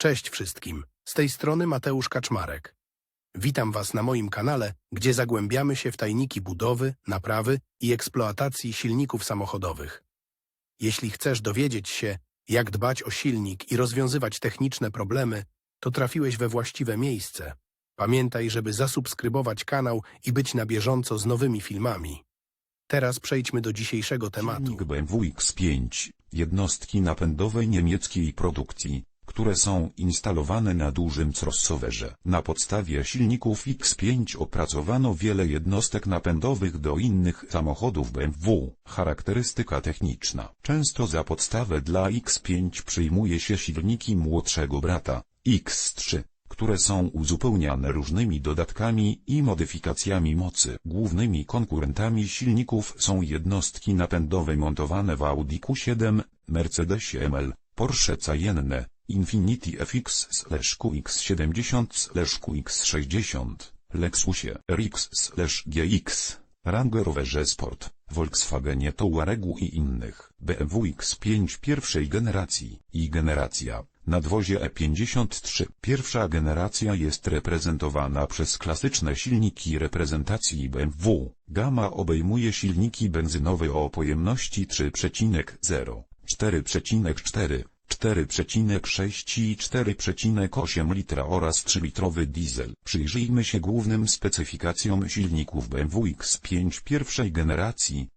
Cześć wszystkim, z tej strony Mateusz Kaczmarek. Witam Was na moim kanale, gdzie zagłębiamy się w tajniki budowy, naprawy i eksploatacji silników samochodowych. Jeśli chcesz dowiedzieć się, jak dbać o silnik i rozwiązywać techniczne problemy, to trafiłeś we właściwe miejsce. Pamiętaj, żeby zasubskrybować kanał i być na bieżąco z nowymi filmami. Teraz przejdźmy do dzisiejszego tematu. Silnik BMW X5, jednostki napędowej niemieckiej produkcji, które są instalowane na dużym crossoverze. Na podstawie silników X5 opracowano wiele jednostek napędowych do innych samochodów BMW. Charakterystyka techniczna. Często za podstawę dla X5 przyjmuje się silniki młodszego brata, X3 które są uzupełniane różnymi dodatkami i modyfikacjami mocy. Głównymi konkurentami silników są jednostki napędowe montowane w Audi Q7, Mercedesie ML, Porsche Cayenne, Infiniti FX-QX70-QX60, Lexusie RX-GX, Range Roverze Sport, Volkswagenie Touaregu i innych. BMW X5 pierwszej generacji i generacja. Nadwozie E53. Pierwsza generacja jest reprezentowana przez klasyczne silniki reprezentacji BMW. Gama obejmuje silniki benzynowe o pojemności 3,0, 4,4, 4,6 i 4,8 litra oraz 3-litrowy diesel. Przyjrzyjmy się głównym specyfikacjom silników BMW X5 pierwszej generacji.